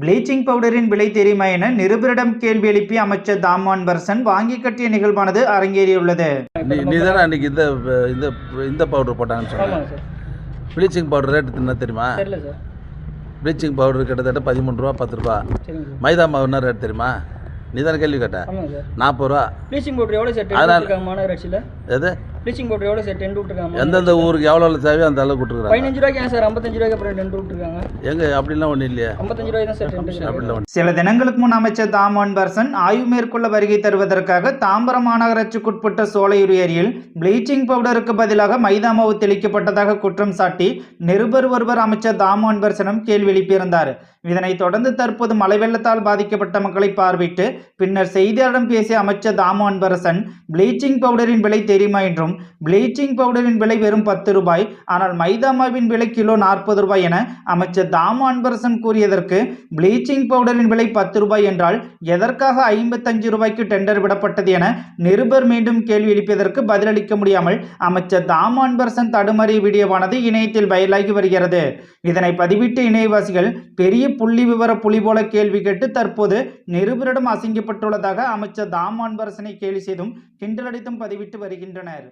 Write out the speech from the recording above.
Bleaching பவுடரின் விலை தெரியுமா என நிருபரிடம் கேள்வி எழுப்பிய அமைச்சர் தாமான் பர்சன் வாங்கி கட்டிய நிகழ்வானது அரங்கேறியுள்ளது. நீ தானே அன்றைக்கி இந்த இந்த இந்த பவுடர் போட்டாங்கன்னு சொன்னேன் ப்ளீச்சிங் பவுடர் ரேட்டு என்ன தெரியுமா? ப்ளீச்சிங் பவுடர் கிட்டத்தட்ட பதிமூணு ரூபா பத்து ரூபா. மைதா மாவு என்ன ரேட் தெரியுமா? நீ தானே கேள்வி கேட்ட. நாற்பது ரூபா. ப்ளீச்சிங் பவுடர் எவ்வளோ சார் அதனால- எது? ப்ளீச்சிங் பவுடர் எவ்வளோ சார் டென் விட்டுருக்காங்க எந்தெந்த ஊருக்கு எவ்வளோ தேவையோ அந்த அளவுக்கு விட்டுருக்குறாங்க பதினஞ்சு ரூபாய்க்கு ஏன் சார் ஐம்பத்தஞ்சு ரூபாய்க்கு அப்புறம் டென் விட்டுருக்காங்க எங்க? அப்படிலாம் ஒன்றும் இல்லையே. ஐம்பத்தஞ்சு ரூபாய் தான் சார் டென் அப்படிலாம் சில தினங்களுக்கு முன் அமைச்சர் தாமோன் பர்சன் ஆய்வு மேற்கொள்ள வருகை தருவதற்காக தாம்பரம் மாநகராட்சிக்குட்பட்ட சோலையூர் ஏரியில் ப்ளீச்சிங் பவுடருக்கு பதிலாக மைதா மாவு தெளிக்கப்பட்டதாக குற்றம் சாட்டி நிருபர் ஒருவர் அமைச்சர் தாமோன் பர்சனும் கேள்வி எழுப்பியிருந்தார். இதனைத் தொடர்ந்து தற்போது மழை வெள்ளத்தால் பாதிக்கப்பட்ட மக்களை பார்வையிட்டு பின்னர் செய்தியாளரிடம் பேசிய அமைச்சர் தாமு அன்பரசன் ப்ளீச்சிங் பவுடரின் விலை தெரியுமா? என்றும் ப்ளீச்சிங் பவுடரின் விலை வெறும் பத்து ரூபாய் ஆனால் மைதா மாவின் விலை கிலோ நாற்பது ரூபாய் என அமைச்சர் தாமு அன்பரசன் கூறியதற்கு ப்ளீச்சிங் பவுடரின் விலை பத்து ரூபாய் என்றால் எதற்காக ஐம்பத்தஞ்சு ரூபாய்க்கு டெண்டர் விடப்பட்டது என நிருபர் மீண்டும் கேள்வி எழுப்பியதற்கு பதிலளிக்க முடியாமல் அமைச்சர் தாமு அன்பரசன் தடுமாறிய வீடியோவானது இணையத்தில் வயலாகி வருகிறது. இதனை பதிவிட்டு இணையவாசிகள் பெரிய புள்ளி விவர புலி போல கேள்வி கேட்டு தற்போது நிருபரிடம் அசிங்கப்பட்டுள்ளதாக அமைச்சர் தாமான்பரசனை கேலி செய்தும் கிண்டலடித்தும் பதிவிட்டு வருகின்றனர்.